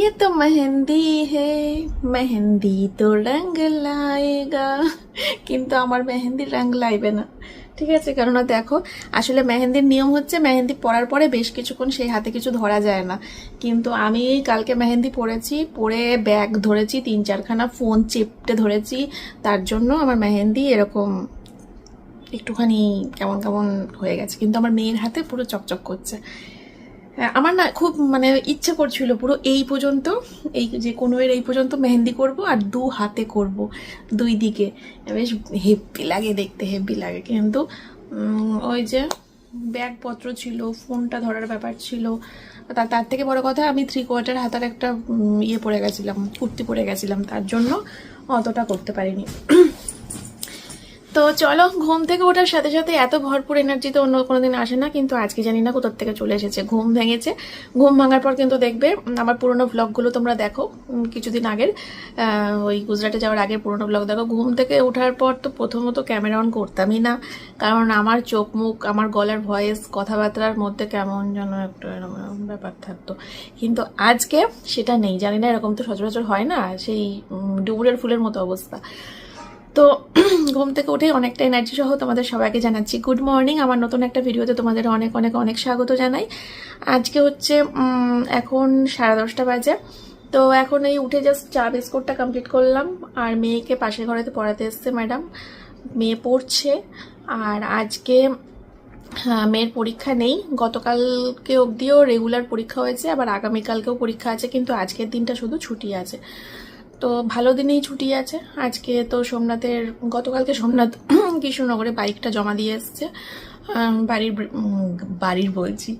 ये तो মেহেন্দি হে মেহেন্দি তো রঙ লায়েগা কিন্তু আমার মেহেন্দির রঙ লাইবে না। ঠিক আছে কেননা দেখো, আসলে মেহেন্দির নিয়ম হচ্ছে মেহেন্দি পরার পরে বেশ কিছুক্ষণ সেই হাতে কিছু ধরা যায় না। কিন্তু আমি কালকে মেহেন্দি পরেছি, পরে ব্যাগ ধরেছি, তিন চারখানা ফোন চেপটে ধরেছি। তার জন্য আমার মেহেন্দি এরকম একটুখানি কেমন কেমন হয়ে গেছে। কিন্তু আমার মেয়ের হাতে পুরো চকচক করছে। আমার না খুব মানে ইচ্ছে করছিল পুরো এই পর্যন্ত, এই যে কোনো এর এই পর্যন্ত মেহেন্দি করব আর দু হাতে করব দুই দিকে। বেশ হেব্বি লাগে দেখতে হেব্বি লাগে। কিন্তু ওই যে ব্যাগপত্র ছিল, ফোনটা ধরার ব্যাপার ছিল তার তার থেকে বড় কথা আমি থ্রি কোয়ার্টার হাতার একটা ইয়ে পরে গেছিলাম, কুর্তি পরে গেছিলাম। তার জন্য অতটা করতে পারিনি। তো চলো, ঘুম থেকে ওঠার সাথে সাথে এত ভরপুর এনার্জি তো অন্য কোনো দিন আসে না, কিন্তু আজকে জানি না কোথার থেকে চলে এসেছে। ঘুম ভেঙেছে। ঘুম ভাঙার পর কিন্তু দেখবে আমার পুরোনো ব্লগগুলো তোমরা দেখো কিছুদিন আগের। ওই গুজরাটে যাওয়ার আগের পুরোনো ব্লগ দেখো। ঘুম থেকে ওঠার পর তো প্রথমত ক্যামেরা অন করতামই না, কারণ আমার চোখ মুখ, আমার গলার ভয়েস কথাবার্তার মধ্যে কেমন যেন একটা এরকম ব্যাপার থাকতো। কিন্তু আজকে সেটা নেই, জানি না, এরকম তো সচরাচর হয় না, সেই ডুবুরের ফুলের মতো অবস্থা। তো ঘুম থেকে উঠে অনেকটা এনার্জি সহ তোমাদের সবাইকে জানাচ্ছি। গুড মর্নিং আমার নতুন একটা ভিডিওতে তোমাদের অনেক অনেক অনেক স্বাগত জানাই। আজকে হচ্ছে এখন সাড়ে দশটা বাজে। তো এখন এই উঠে জাস্ট চা বিস্কুটটা কমপ্লিট করলাম। আর মেয়েকে পাশের ঘরেতে পড়াতে এসছে ম্যাডাম মেয়ে পড়ছে। আর আজকে হ্যাঁ, মেয়ের পরীক্ষা নেই। গতকালকে অবধিও রেগুলার পরীক্ষা হয়েছে আবার আগামীকালকেও পরীক্ষা আছে কিন্তু আজকের দিনটা শুধু ছুটি আছে। তো ভালো দিনেই ছুটি আছে। আজকে তো সোমনাথের, গতকালকে সোমনাথ কৃষ্ণনগরে বাইকটা জমা দিয়ে এসছে। বাড়ির বাড়ির বলছি,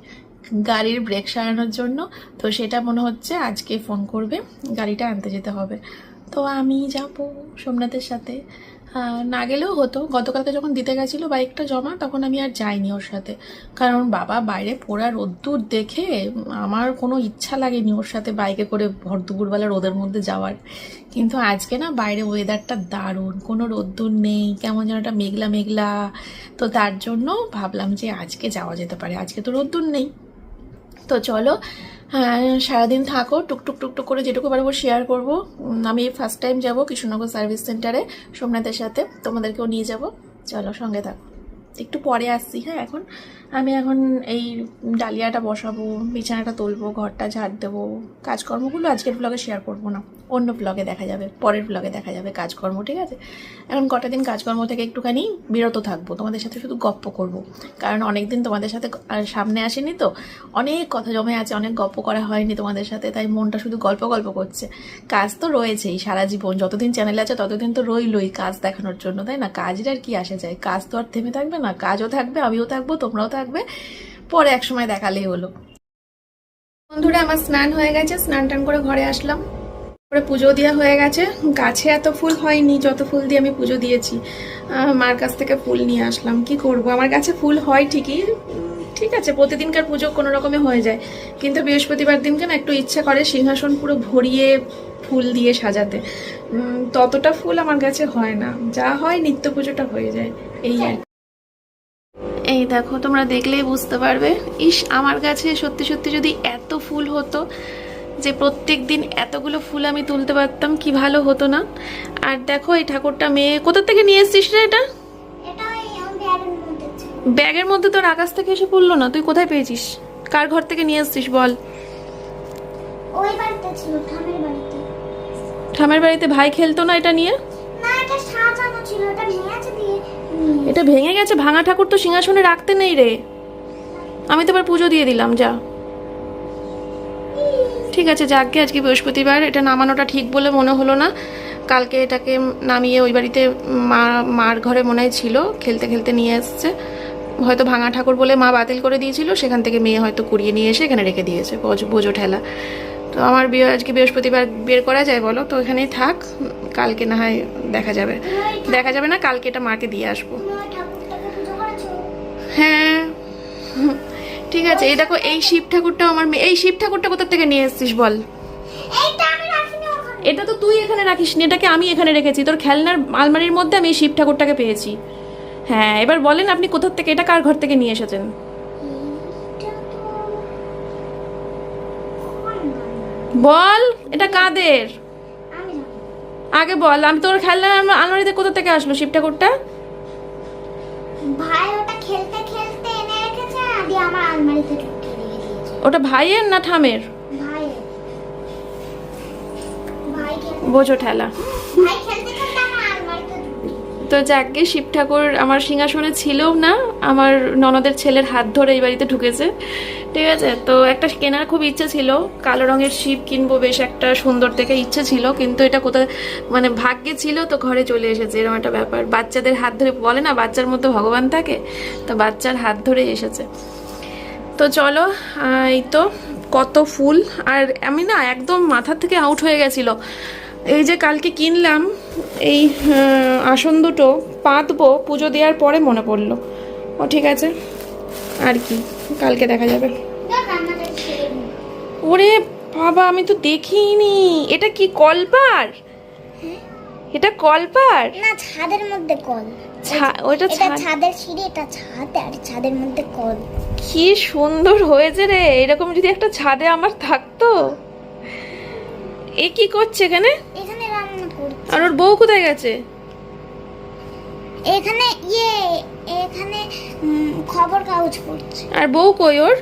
গাড়ির ব্রেক সারানোর জন্য। তো সেটা মনে হচ্ছে আজকে ফোন করবে, গাড়িটা আনতে যেতে হবে। তো আমি যাব সোমনাথের সাথে। না গেলেও হতো। গতকালকে যখন দিতে গেছিল বাইকটা জমা, তখন আমি আর যাইনি ওর সাথে। কারণ বাবা বাইরে পোড়া রোদ্দুর দেখে আমার কোনো ইচ্ছা লাগেনি ওর সাথে বাইকে করে ভর দুপুরবেলা রোদের মধ্যে যাওয়ার। কিন্তু আজকে না বাইরে ওয়েদারটা দারুণ। কোনো রোদ্দুর নেই, কেমন যেন একটা মেঘলা মেঘলা। তো তার জন্য ভাবলাম যে আজকে যাওয়া যেতে পারে। আজকে তো রোদ্দুর নেই। তো চলো হ্যাঁ সারাদিন থাকো, টুকটুক টুকটুক করে যেটুকু পারব শেয়ার করব। আমি ফার্স্ট টাইম যাব কৃষ্ণনগর সার্ভিস সেন্টারে সোমনাথের সাথে। তোমাদেরকেও নিয়ে যাব। চলো, সঙ্গে থাকো। একটু পরে আসছি হ্যাঁ এখন। আমি এখন এই ডালিয়াটা বসাবো, বিছানাটা তুলবো, ঘরটা ঝাড় দেবো। কাজকর্মগুলো আজকের ব্লগে শেয়ার করব না। অন্য ব্লগে দেখা যাবে, পরের ব্লগে দেখা যাবে, কাজকর্ম, ঠিক আছে? এখন কটা দিন কাজকর্ম থেকে একটুখানি বিরত থাকব, তোমাদের সাথে শুধু গপ্প করব। কারণ অনেক দিন তোমাদের সাথে সামনে আসেনি তো, অনেক কথা জমে আছে, অনেক গপ্প করা হয়নি তোমাদের সাথে, তাই মনটা শুধু গল্প গল্প করছে। কাজ তো রয়েছেই সারা জীবন, যতদিন চ্যানেল আছে ততদিন তো রইলই কাজ দেখানোর জন্য, তাই না? কাজের আর কি আসে যায়, কাজ তো আর থেমে থাকবে না, কাজও থাকবে, আমিও থাকব, তোমরাও থাকবে, পরে এক সময় দেখালেই হলো। বন্ধুরা, আমার স্নান হয়ে গেছে, স্নান টান করে ঘরে আসলাম। পরে পুজো দেওয়া হয়ে গেছে। গাছে এত ফুল হয়নি, যত ফুল দিয়ে আমি পুজো দিয়েছি। মার কাছ থেকে ফুল নিয়ে আসলাম। কি করব? আমার কাছে ফুল হয় ঠিকই। ঠিক আছে, প্রতিদিনকার পুজো কোনো রকমে হয়ে যায়। কিন্তু বৃহস্পতিবার দিনকে না একটু ইচ্ছা করে সিংহাসন পুরো ভরিয়ে ফুল দিয়ে সাজাতে। ততটা ফুল আমার কাছে হয় না। যা হয় নিত্য পুজোটা হয়ে যায়। এই আর। এই দেখো, তোমরা দেখলেই বুঝতে পারবে। ইস, আমার কাছে সত্যি সত্যি যদি এত ফুল হতো যে প্রত্যেক দিন এতগুলো ফুল আমি তুলতে পারতাম কি ভালো হতো না? আর দেখো এই ঠাকুরটা মেয়ে কোথা থেকে নিয়ে এসছিস রে এটা? ব্যাগের মধ্যে তোর আকাশ থেকে এসে পড়ল না? তুই কোথায় পেয়েছিস? কার ঘর থেকে নিয়ে এসছিস বল? ওই বাড়িতে ছিল ঠামের বাড়িতে। ঠামের বাড়িতে ভাই খেলতো না এটা নিয়ে? না এটা সাজানো ছিল এটা ভেঙেছে দিয়ে নিয়ে এটা ভেঙে গেছে ভাঙা ঠাকুর তো সিংহাসনে রাখতে নেই রে। আমি তো এবার পুজো দিয়ে দিলাম যা। ঠিক আছে যাকে আজকে বৃহস্পতিবার। এটা নামানোটা ঠিক বলে মনে হলো না। কালকে এটাকে নামিয়ে ওই বাড়িতে মা মার ঘরে মনে হয় ছিল খেলতে খেলতে নিয়ে এসছে। হয়তো ভাঙা ঠাকুর বলে মা বাতিল করে দিয়েছিল সেখান থেকে মেয়ে হয়তো কুড়িয়ে নিয়ে এসে এখানে রেখে দিয়েছে বোঝো- ঠেলা। তো আমার বিয়ে আজকে বৃহস্পতিবার বের করা যায় বলো? তো এখানেই থাক কালকে না হয় দেখা যাবে। দেখা যাবে না কালকে এটা মাকে দিয়ে আসব। হ্যাঁ। ঠিক আছে এই দেখো এই শিব ঠাকুরটাও আমার এই শিব ঠাকুরটা কোথা থেকে নিয়ে এসেছিস বল? এটা তো তুই এখানে রাখিস নি এটাকে আমি এখানে রেখেছি। তোর খেলনার আলমারির মধ্যে আমি এই শিব ঠাকুরটাকে পেয়েছি। হ্যাঁ এবার বলেন আপনি কোথা থেকে এটা কার ঘর থেকে নিয়ে এসেছেন? বল এটা কাদের? আগে বল আমি তোর খেলনার আলমা- আলমারিতে কোথা থেকে আসলো শিব ঠাকুরটা? ভাই দিয়ে আমার আলমারিতে ঢুকিয়ে রেখে দিয়েছে। ওটা ভাইয়ের না ঠামের? ভাই বোঝো ঠেলা। ভাই খেলতে খেলতে আমার আলমারিতে তো যাকে শিব ঠাকুর আমার সিংহাসনে ছিলও না আমার ননদের ছেলের হাত ধরে এই বাড়িতে ঢুকেছে। ঠিক আছে তো একটা কেনার খুব ইচ্ছে ছিল কালো রঙের শিব কিনবো বেশ একটা সুন্দর থেকে ইচ্ছে ছিল কিন্তু এটা কোথায় মানে ভাগ্যে ছিল তো ঘরে চলে এসেছে এরকম একটা ব্যাপার। বাচ্চাদের হাত ধরে বলে না বাচ্চার মধ্যে ভগবান থাকে তো বাচ্চার হাত ধরে এসেছে। তো চলো এই তো কত ফুল। আর আমি না একদম মাথা থেকে আউট হয়ে গেছিল। এই যে কালকে কিনলাম এই আসন দুটো পাতবো পুজো দেওয়ার পরে মনে পড়ল। ও ঠিক আছে। আর কি কালকে দেখা যাবে। ওরে বাবা আমি তো দেখিনি। এটা কি কলপার? এটা কলপার? না ছাদের মধ্যে কল। ওইটা ছাদের সিঁড়ি এটা ছাদ আর ছাদের মধ্যে কল। কি সুন্দর হয়েছে রে। এরকম যদি একটা ছাদে আমার থাকতো। এ কি করছে এখানে? এখানে রান্না করছি। আর ওর বউ কোথায় গেছে? এখানে ইয়ে এখানে খবর কাগজ পড়ছে। আর বউ কই ওর?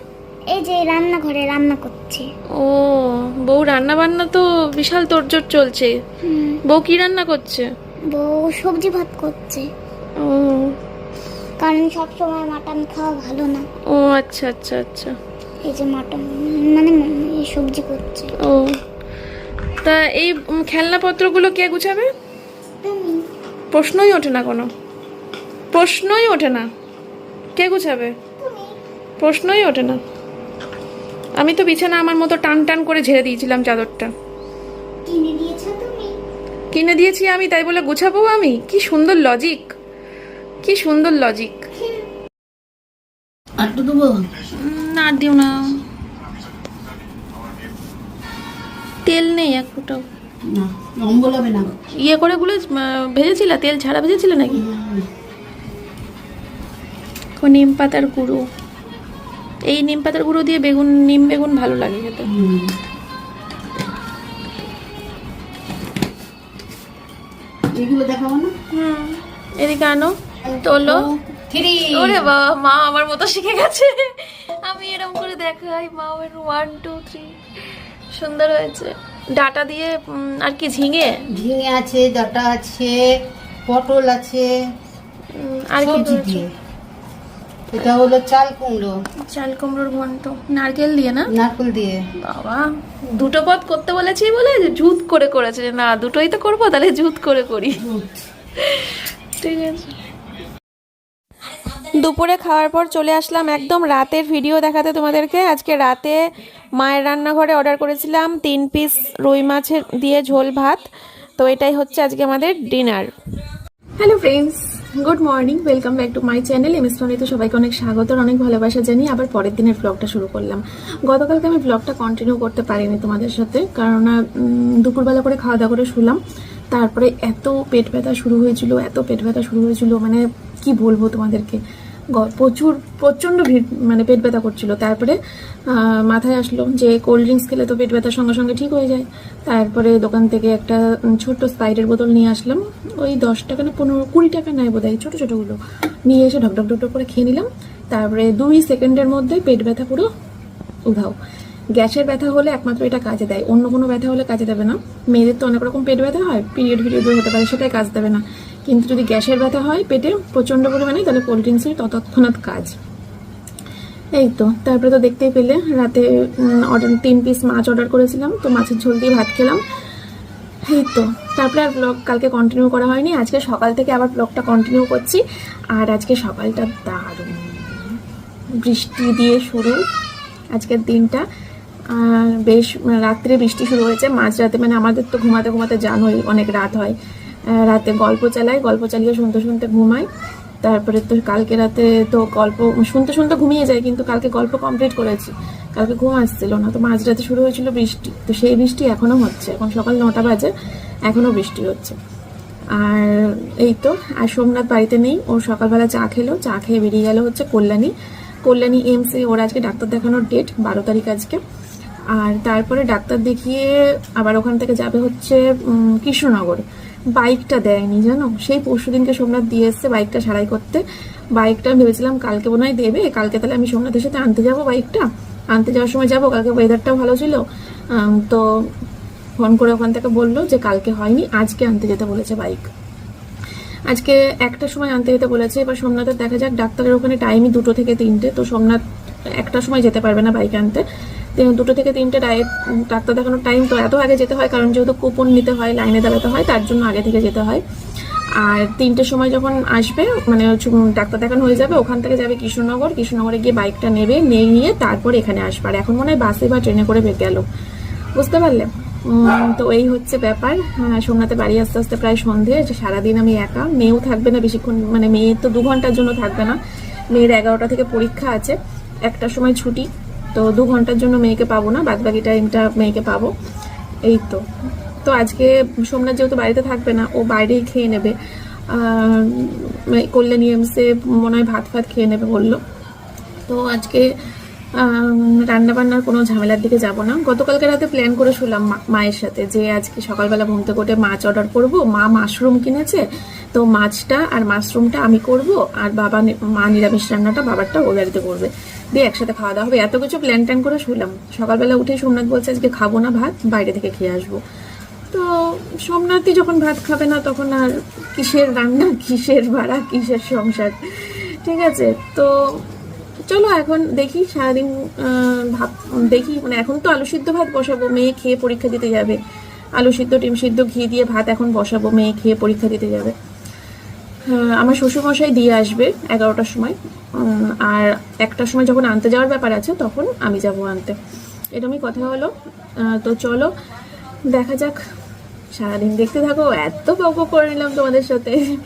এই যে রান্নাঘরে রান্না করছে। ও বউ রান্না বান্না তো বিশাল তোড়জোড় চলছে। বউ কি রান্না করছে? বউ সবজি ভাত করছে। ও কারণ সব সময় মাটন খাওয়া ভালো না। ও আচ্ছা আচ্ছা আচ্ছা। এই যে মাটন মানে সবজি করছে। ও। তা এই খেলনাপত্রগুলো কে গুছাবে? তুমি। প্রশ্নই ওঠে না কোনো। প্রশ্নই ওঠে না। কে গুছাবে? তুমি। প্রশ্নই ওঠে না। আমি তো বিছানা আমার মতো টান টান করে ঝেড়ে দিয়েছিলাম চাদরটা। কিনে দিয়েছ তুমি? কিনে দিয়েছি আমি তাই বলে গুছাবো আমি? কি সুন্দর লজিক কি সুন্দর লজিক আটটু দেবো। না দিও না। তেল নেই এক ফুটাও। না ইয়ে করে গুলো ভেজেছিলে? তেল ছাড়া ভেজেছিলে নাকি? নিম পাতার গুঁড়ো। এই নিম পাতার গুঁড়ো দিয়ে বেগুন নিম বেগুন ভালো লাগে খেতে। এগুলো দেখাবো না? হুম এদিকে আনো। তোলো ওরে বাবা মা আমার মতো শিখে গেছে। আমি এরকম করে দেখাই মা ওয়ান টু থ্রি সুন্দর হয়েছে। ডাটা দিয়ে আর কি ঝিঙে? ঝিঙে আছে ডাটা আছে পটল আছে আর কি দিয়ে। এটা হলো চাল কুমড়ো। চাল কুমড়োর ঘন্ট। নারকেল দিয়ে না? নারকেল দিয়ে। বাবা দুটো পদ করতে বলেছি বলে জুত করে করেছে। না দুটোই তো করব তাহলে জুত করে করি। ঠিক আছে। দুপুরে খাওয়ার পর চলে আসলাম একদম রাতের ভিডিও দেখাতে তোমাদেরকে। আজকে রাতে মায়ের রান্নাঘরে অর্ডার করেছিলাম তিন পিস রুই মাছের দিয়ে ঝোল ভাত। তো এটাই হচ্ছে আজকে আমাদের dinner hello friends good morning welcome back to my channel um তো সবাইকে অনেক স্বাগত অনেক ভালোবাসা জানিয়ে আবার পরের দিনের ব্লগটা শুরু করলাম। গতকালকে আমি ব্লগটা কন্টিনিউ করতে পারিনি তোমাদের সাথে, কারণ দুপুরবেলা করে খাওয়া দাওয়া করে শুলাম। তারপরে এত পেট ব্যথা শুরু হয়েছিল, এত পেট ব্যথা শুরু হয়েছিল মানে কি বলব তোমাদেরকে? প্রচুর, প্রচণ্ড ভিড় মানে পেট ব্যথা করছিল। তারপরে মাথায় আসলো যে কোল্ড ড্রিঙ্কস খেলে তো পেট ব্যথার সঙ্গে সঙ্গে ঠিক হয়ে যায়। তারপরে দোকান থেকে একটা ছোট্ট স্পাইডের বোতল নিয়ে আসলাম। ওই দশ টাকা না পনেরো, কুড়ি টাকা নেয় বোধ হয় ছোটো ছোটোগুলো নিয়ে এসে ঢক ঢক ঢক ঢক করে খেয়ে নিলাম। তারপরে দুই সেকেন্ডের মধ্যে পেট ব্যথা পুরো উধাও। গ্যাসের ব্যথা হলে একমাত্র এটা কাজে দেয়। অন্য কোনো ব্যথা হলে কাজে দেবে না। মেয়েদের তো অনেক রকম পেট ব্যথা হয়, পিরিয়ড পিরিয়ড হতে পারে, সেটাই কাজ দেবে না। কিন্তু যদি গ্যাসের ব্যথা হয় পেটে প্রচণ্ড পরিমাণে, তাহলে কোল্ড ড্রিঙ্কসের তৎক্ষণাৎ কাজ। এই তো, তারপরে তো দেখতেই পেলে, রাতে অর্ডার তিন পিস মাছ অর্ডার করেছিলাম, তো মাছের ঝোল দিয়ে ভাত খেলাম। এই তো, তারপরে আর ব্লগ কালকে কন্টিনিউ করা হয়নি, আজকে সকাল থেকে আবার ব্লগটা কন্টিনিউ করছি, আর আজকে সকালটা দারুণ। বৃষ্টি দিয়ে শুরু, আজকের দিনটা। বেশ রাত্রে বৃষ্টি শুরু হয়েছে। মাঝরাতে মানে আমাদের তো ঘুমাতে ঘুমাতে জানোই, অনেক রাত হয়। রাতে গল্প চালাই, গল্প চালিয়ে শুনতে শুনতে ঘুমাই। তারপরে তো কালকে রাতে তো গল্প, শুনতে শুনতে ঘুমিয়ে যায় কিন্তু কালকে গল্প কমপ্লিট করেছি। কালকে ঘুম আসছিল না। তো মাঝরাতে শুরু হয়েছিল বৃষ্টি। তো সেই বৃষ্টি এখনও হচ্ছে। এখন সকাল নটা বাজে এখনও বৃষ্টি হচ্ছে। আর এই তো, আর সোমনাথ বাড়িতে নেই। ও সকালবেলা চা খেলো। চা খেয়ে বেরিয়ে গেল হচ্ছে কল্যাণী। কল্যাণী এমসে ওর আজকে ডাক্তার দেখানোর ডেট বারো তারিখ আজকে। আর তারপরে ডাক্তার দেখিয়ে আবার ওখান থেকে যাবে হচ্ছে কৃষ্ণনগর। বাইকটা দেয়নি, জানো? সেই পরশু দিনকে সোমনাথ দিয়ে এসছে বাইকটা সারাই করতে। বাইকটা ভেবেছিলাম কালকে মনে হয় দেবে, কালকে তাহলে আমি সোমনাথের সাথে আনতে যাব বাইকটা। আনতে যাওয়ার সময় যাব, কালকে ওয়েদারটাও ভালো ছিল। তো ফোন করে ওখান থেকে বলল যে কালকে হয়নি, আজকে আনতে যেতে বলেছে বাইক। আজকে একটা সময় আনতে যেতে বলেছে, এবার সোমনাথের দেখা যাক, ডাক্তারের ওখানে টাইমই দুটো থেকে তিনটে, তো সোমনাথ একটা সময় যেতে পারবে না বাইক আনতে। দুটো থেকে তিনটে ডায়েট ডাক্তার দেখানোর টাইম তো এত আগে যেতে হয় কারণ যেহেতু কুপন নিতে হয় লাইনে দাঁড়াতে হয় তার জন্য আগে থেকে যেতে হয়। আর তিনটের সময় যখন আসবে মানে ডাক্তার দেখানো হয়ে যাবে ওখান থেকে যাবে কৃষ্ণনগর কৃষ্ণনগরে গিয়ে বাইকটা নেবে নিয়ে নিয়ে তারপর এখানে আসবে। আর এখন মনে হয় বাসে বা ট্রেনে করে গেল। বুঝতে পারলে? তো এই হচ্ছে ব্যাপার। হ্যাঁ, সোমনাথে বাড়ি আস্তে আস্তে প্রায় সন্ধে সারাদিন আমি একা। মেয়েও থাকবে না বেশিক্ষণ মানে মেয়ে তো দু ঘণ্টার জন্য থাকবে না। মেয়ের এগারোটা থেকে পরীক্ষা আছে। একটার সময় ছুটি তো দু ঘণ্টার জন্য মেয়েকে পাবো না বাদ বাকি টাইমটা মেয়েকে পাবো। এই তো। তো আজকে সোমনাথ যেহেতু বাড়িতে থাকবে না, ও বাইরেই খেয়ে নেবে। কল্যাণী এমসে মনে হয় ভাত ফাত খেয়ে নেবে বলল। তো আজকে রান্না বান্নার কোনো ঝামেলার দিকে যাব না। গতকালকে রাতে প্ল্যান করে শুলাম মায়ের সাথে যে আজকে সকালবেলা ঘুমতে উঠে মাছ অর্ডার করব। মা মাশরুম কিনেছে, তো মাছটা আর মাশরুমটা আমি করব, আর বাবা মা নিরামিষ রান্নাটা বাবারটা ওই বাড়িতে করবে। দিয়ে একসাথে খাওয়া দাওয়া হবে। এত কিছু প্ল্যান ট্যান করে শুলাম সকালবেলা উঠে সোমনাথ বলছে আজকে খাব না ভাত, বাইরে থেকে খেয়ে আসব। তো সোমনাথই যখন ভাত খাবে না, তখন আর কিসের রান্না, কিসের ভাড়া, কিসের সংসার? ঠিক আছে, তো চলো এখন দেখি সারাদিন ভাব, দেখি মানে এখন তো আলু সিদ্ধ ভাত বসাবো, মেয়ে খেয়ে পরীক্ষা দিতে যাবে। আলু সিদ্ধ, ডিম সিদ্ধ, ঘি দিয়ে ভাত এখন বসাবো, মেয়ে খেয়ে পরীক্ষা দিতে যাবে। আমার শ্বশুরমশাই দিয়ে আসবে এগারোটার সময়। আর একটার সময় যখন আনতে যাওয়ার ব্যাপার আছে তখন আমি যাব আনতে। এরকমই কথা হলো। তো চলো দেখা যাক। সারাদিন দেখতে থাকো এত বক করে নিলাম তোমাদের সাথে।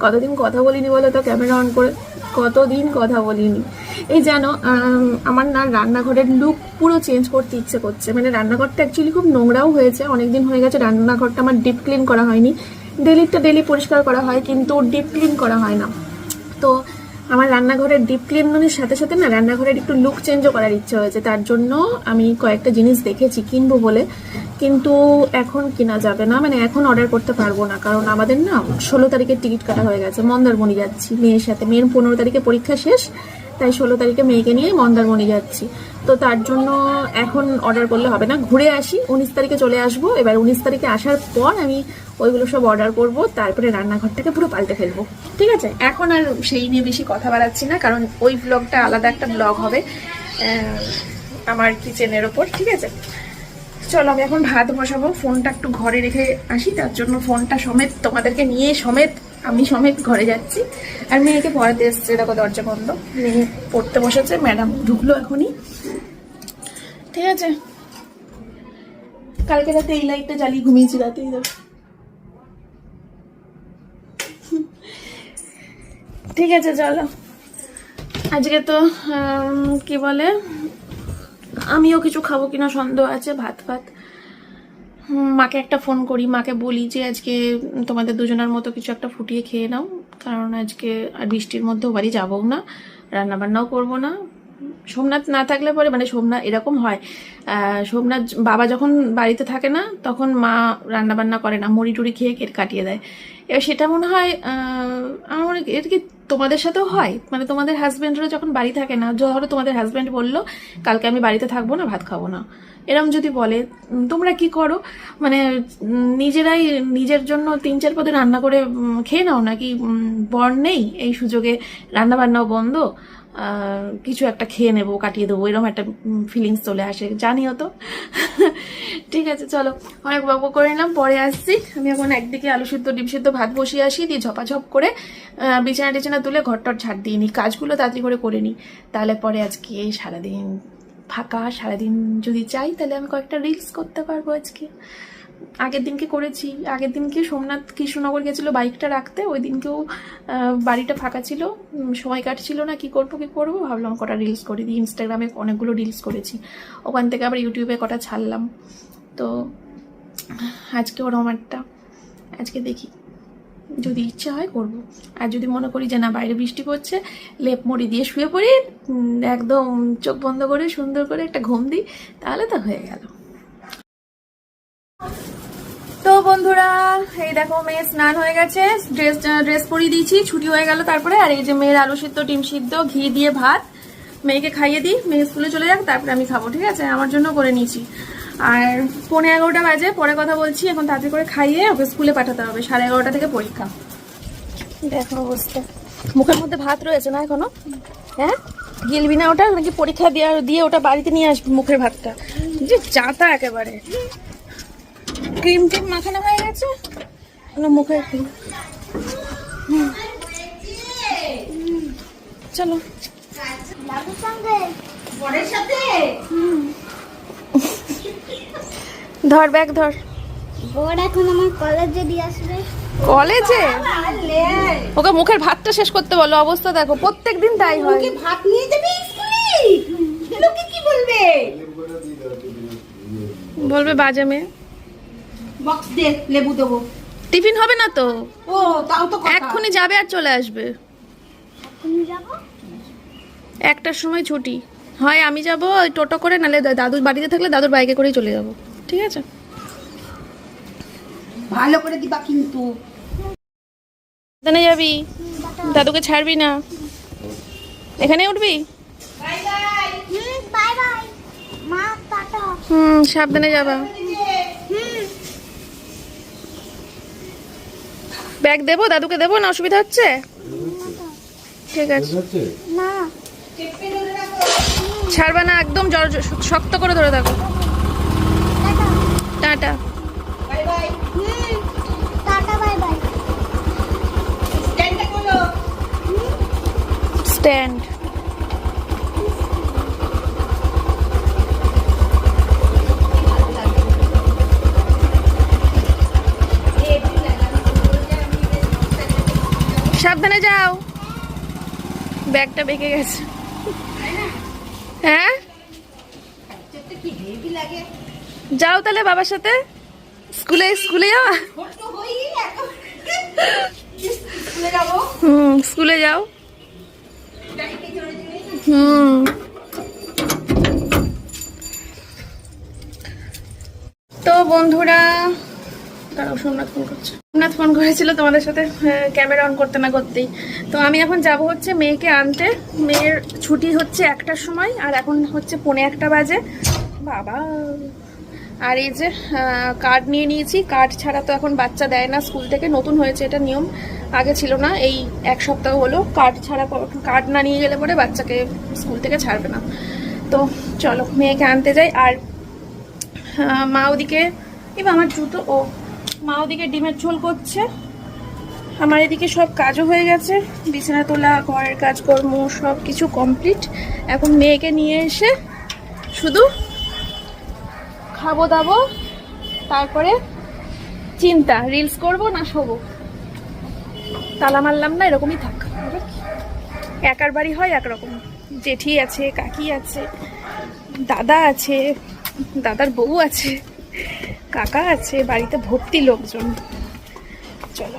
কতদিন কথা বলিনি বলো তো ক্যামেরা অন করে। কতদিন কথা বলিনি। এই আম, আমার না রান্নাঘরের লুক পুরো চেঞ্জ করতে ইচ্ছে করছে। মানে রান্নাঘরটা অ্যাকচুয়ালি খুব নোংরাও হয়েছে। অনেকদিন হয়ে গেছে রান্নাঘরটা আমার ডিপ ক্লিন করা হয়নি। ডেলিটা ডেলি পরিষ্কার করা হয়, কিন্তু ডিপ ক্লিন করা হয় না। তো আমার রান্নাঘরের ডিপ ক্লিনের সাথে সাথে না রান্নাঘরের একটু লুক চেঞ্জও করার ইচ্ছে হয়েছে। তার জন্য আমি কয়েকটা জিনিস দেখেছি কিনবো বলে, কিন্তু এখন কেনা যাবে না। মানে এখন অর্ডার করতে পারব না, কারণ আমাদের না ষোলো তারিখের টিকিট কাটা হয়ে গেছে। মন্দারমণি যাচ্ছি, মেয়ের সাথে। মেয়ের পনেরো তারিখে পরীক্ষা শেষ। তাই ষোলো তারিখে মেয়েকে নিয়ে মন্দারমণি যাচ্ছি। তো তার জন্য এখন অর্ডার করলে হবে না। ঘুরে আসি, উনিশ তারিখে চলে আসব। এবার উনিশ তারিখে আসার পর আমি ওইগুলো সব অর্ডার করব, তারপরে রান্নাঘরটাকে পুরো পাল্টে ফেলব। ঠিক আছে? এখন আর সেই নিয়ে বেশি কথা বাড়াচ্ছি না, কারণ ওই ব্লগটা আলাদা একটা ব্লগ হবে আমার কিচেনের ওপর। ঠিক আছে? চলো, আমি এখন ভাত বসাবো। ফোনটা একটু ঘরে রেখে আসি, তার জন্য ফোনটা সমেত তোমাদেরকে নিয়ে সমেত আমি সমেত ঘরে যাচ্ছি। আর মেয়েকে পড়াতে এসছে, দেখো দরজা বন্ধ। মেয়ে পড়তে বসেছে, ম্যাডাম ঢুকলো এখনই। ঠিক আছে। কালকে রাতে এই লাইটটা জ্বালিয়ে ঘুমিয়েছি দেখো ঠিক আছে, চলো। আজকে তো কি বলে, আমিও কিছু খাব কিনা সন্দেহ আছে, ভাত ভাত। মাকে একটা ফোন করি, মাকে বলি যে আজকে তোমাদের দুজনের মতো কিছু একটা ফুটিয়ে খেয়ে নাও, কারণ আজকে আর বৃষ্টির মধ্যেও বাড়ি যাব না, রান্নাবান্নাও করব না। সোমনাথ না থাকলে পরে মানে সোমনাথ, এরকম হয় সোমনাথ বাবা যখন বাড়িতে থাকে না, তখন মা রান্নাবান্না করে না, মুড়ি টুড়ি খেয়ে কেট কাটিয়ে দেয়। এবার সেটা মনে হয় আমার মনে এটা কি তোমাদের সাথেও হয়? মানে তোমাদের হাজব্যান্ডরা যখন বাড়ি থাকে না, ধরো তোমাদের হাজব্যান্ড বলল, কালকে আমি বাড়িতে থাকব না, ভাত খাব না। এরম যদি বলে তোমরা কি করো? মানে নিজেরাই নিজের জন্য তিন চার পদে রান্না করে খেয়ে নাও নাকি? বর নেই এই সুযোগে রান্না বান্নাও বন্ধ। কিছু একটা খেয়ে নেব, কাটিয়ে দেবো, এরকম একটা ফিলিংস চলে আসে, জানিও তো। ঠিক আছে, চলো, অনেক বকবক করে নিলাম, পরে আসছি। আমি এখন একদিকে আলু সিদ্ধ, ডিম সিদ্ধ, ভাত বসিয়ে আসি, দিয়ে ঝপাঝপ করে বিছানা টিছানা তুলে ঘরটর ঝাড় দিয়ে নিই। কাজগুলো তাড়াতাড়ি করে করে নিই। তাহলে পরে আজকে সারাদিন ফাঁকা, সারাদিন যদি চাই, তাহলে আমি কয়েকটা রিলস করতে পারব আজকে। আগের দিনকে করেছি। আগের দিনকে সোমনাথ কৃষ্ণনগর গেছিল বাইকটা রাখতে, ওই দিনকেও বাড়িটা ফাঁকা ছিল। সময় কাটছিল না, কি করব কি করব, ভাবলাম কটা রিলস করে দিই ইনস্টাগ্রামে অনেকগুলো রিলস করেছি। ওখান থেকে আবার ইউটিউবে কটা ছাড়লাম। তো, আজকে ওরকম একটা, আজকে দেখি, যদি ইচ্ছা হয় করব। আর যদি মনে করি যে না, বাইরে বৃষ্টি পড়ছে, লেপ মুড়ি দিয়ে শুয়ে পড়ি একদম চোখ বন্ধ করে সুন্দর করে একটা ঘুম দিই, তাহলে তো হয়ে গেল। তো বন্ধুরা, এই দেখো মেয়ে স্নান হয়ে গেছে ড্রেস ড্রেস পরিয়ে দিয়েছি, ছুটি হয়ে গেল তারপরে, আর এই যে মেয়ের আলু সিদ্ধ, ডিম সিদ্ধ, ঘি দিয়ে ভাত, মেয়েকে খাইয়ে দিই, মেয়ে স্কুলে চলে যাক, তারপরে আমি খাব, ঠিক আছে? আমার জন্য করে নিয়েছি। আর পনেরো এগারোটা বাজে, পরে কথা বলছি, এখন তাড়াতাড়ি করে খাইয়ে ওকে স্কুলে পাঠাতে হবে, সাড়ে এগারোটা থেকে পরীক্ষা। দেখো অবস্থা। মুখের মধ্যে ভাত রয়েছে না এখনও? হ্যাঁ? গিলবি না ওটা? নাকি পরীক্ষা দিয়ে দিয়ে ওটা বাড়িতে নিয়ে আসবি মুখের ভাতটা? যে চাতা একেবারে। ক্রিম টিম মাখানো হয়ে গেছে? মুখে। চলো বাবুর সঙ্গে বরের সাথে ধর ব্যাগ ধর। বর এখন আমার কলেজে দিয়ে আসবে। কলেজে? ওকে মুখের ভাতটা শেষ করতে বলো অবস্থা দেখো প্রত্যেক দিন তাই হয়। ভাত নিয়ে যাবে স্কুলে? লোকে কি বলবে? বলবে বাজে মেয়ে। বক্স দে লেবু দেবো। টিফিন হবে না তো? ও তাও তো কথা। এক্ষুনি যাবে আর চলে আসবে। তুমি যাব? একটার সময় ছুটি। হয় আমি যাব ওই টোটো করে নালে দাদুর বাড়িতে থাকলে দাদুর বাইকে করেই চলে যাব। ঠিক আছে? ভালো করে দিবা কিন্তু। সাবধানে যাবি? দাদুকে ছাড়বি না? এখানে উঠবি? হুম বাই বাই। মা টাটা। হুম সাবধানে যাবা হুম ব্যাগ দেবো দাদুকে দেবো না অসুবিধা হচ্ছে? ঠিক আছে। না। ছাড়বা না একদম জল শক্ত করে ধরে থাকো। টাটা। স্ট্যান্ড। সাবধানে যাও। ব্যাগটা বেঁকে গেছে। হ্যাঁ? যাও তাহলে বাবার সাথে। স্কুলে স্কুলে যাও। হুম, স্কুলে যাও। হুম। তো বন্ধুরা তারাও সোমনাথ ফোন করছে। সোমনাথ ফোন করেছিল তোমাদের সাথে ক্যামেরা অন করতে না করতেই। তো আমি এখন যাব হচ্ছে মেয়েকে আনতে। মেয়ের ছুটি হচ্ছে একটার সময়, আর এখন হচ্ছে পৌনে একটা বাজে। বাবা। আর এই যে কার্ড নিয়ে নিয়েছি। কার্ড ছাড়া তো এখন বাচ্চা দেয় না স্কুল থেকে নতুন হয়েছে এটা নিয়ম। আগে ছিল না, এই এক সপ্তাহ হলো। কার্ড ছাড়া কার্ড না নিয়ে গেলে পরে বাচ্চাকে স্কুল থেকে ছাড়বে না। তো চলো, মেয়েকে আনতে যাই। আর মা ওদিকে, এবার আমার জুতো, ও মা ওদিকে ডিমের ঝোল করছে। আমার এদিকে সব কাজও হয়ে গেছে। বিছানা তোলা ঘরের কাজকর্ম সব কিছু কমপ্লিট এখন মেয়েকে নিয়ে এসে শুধু খাব দাবো, তারপরে চিন্তা রিলস করব না শোবো। তালা মারলাম না, এরকমই থাক। একার বাড়ি হয় একরকম। জেঠি আছে, কাকি আছে, দাদা আছে, দাদার বউ আছে। কাকা আছে, বাড়িতে ভর্তি লোকজন। চলো।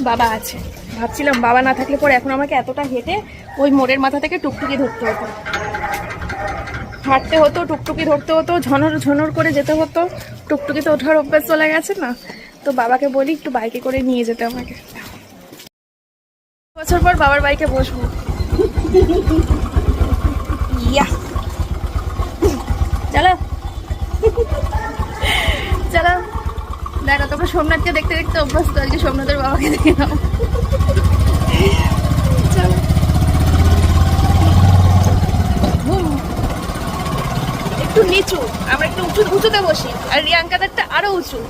বাবা আছে। ভাবছিলাম বাবা না থাকলে পরে এখন আমাকে এতটা হেঁটে ওই মোড়ের মাথা থেকে টুকটুকি ধরতে হতো। হাঁটতে হতো, টুকটুকি ধরতে হতো, ঝনর ঝনর করে যেতে হতো। টুকটুকিতে ওঠার অভ্যাস চলে গেছে না। তো বাবাকে বলি একটু বাইকে করে নিয়ে যেতে আমাকে। বছর পর বাবার বাইকে বসবো। ইয়া চলো। চলো। দেখো তোমরা সোমনাথকে দেখতে দেখতে অভ্যস্ত, আজকে সোমনাথের বাবাকে দেখে নাও। একটু নিচু, আমরা একটু উঁচু, উঁচুতে বসি, আর রিয়াঙ্কাদেরটা আরও উঁচু।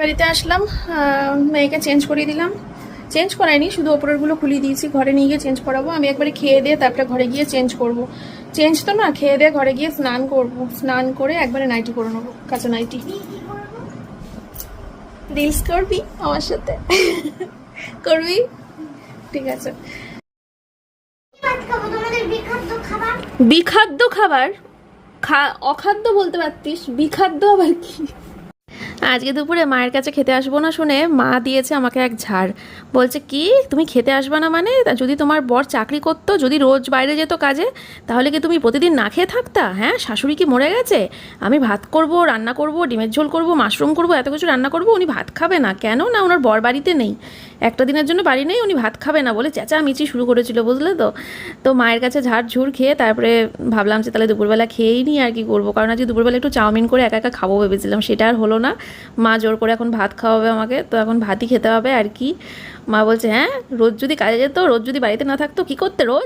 বাড়িতে আসলাম মেয়েকে চেঞ্জ করিয়ে দিলাম। চেঞ্জ করাইনি শুধু ওপরেরগুলো খুলিয়ে দিয়েছি, ঘরে নিয়ে গিয়ে চেঞ্জ করাবো। আমি একবারে খেয়ে দিয়ে তারপরে ঘরে গিয়ে চেঞ্জ করব। চেঞ্জ তো না, খেয়ে দিয়ে ঘরে গিয়ে স্নান করব। স্নান করে একবারে নাইটি করে নেব, কাঁচা নাইটি। রিলস করবি আমার সাথে? করবি? ঠিক আছে। বিখাদ্য খাবার? খা অখাদ্য বলতে পারতিস, বিখাদ্য আবার কি? আজকে দুপুরে মায়ের কাছে খেতে আসব না শুনে মা দিয়েছে আমাকে এক ঝাড়। বলছে, কি? তুমি খেতে আসবে না মানে? যদি তোমার বর চাকরি করতো, যদি রোজ বাইরে যেত কাজে, তাহলে কি তুমি প্রতিদিন না খেয়ে থাকতা? হ্যাঁ শাশুড়ি কি মরে গেছে? আমি ভাত করব, রান্না করব, ডিমের ঝোল করব, মাশরুম করব, এত কিছু রান্না করব, উনি ভাত খাবে না। কেন না? ওনার বর বাড়িতে নেই। একটা দিনের জন্য বাড়ি নেই, উনি ভাত খাবে না বলে চেঁচামেচি শুরু করেছিল, বুঝলে তো? তো মায়ের কাছে ঝাড় ঝুড় খেয়ে তারপরে ভাবলাম যে তাহলে দুপুরবেলা খেয়েই নিই আর কি করব। কারণ আজকে দুপুরবেলা একটু চাউমিন করে একা একা খাব ভেবেছিলাম, সেটা আর হলো না। মা জোর করে এখন ভাত খাওয়াবে আমাকে, তো এখন ভাতই খেতে হবে আর কি। মা বলছে হ্যাঁ রোজ যদি কাজে যেত, রোজ যদি বাড়িতে না থাকতো, কি করতে রোজ?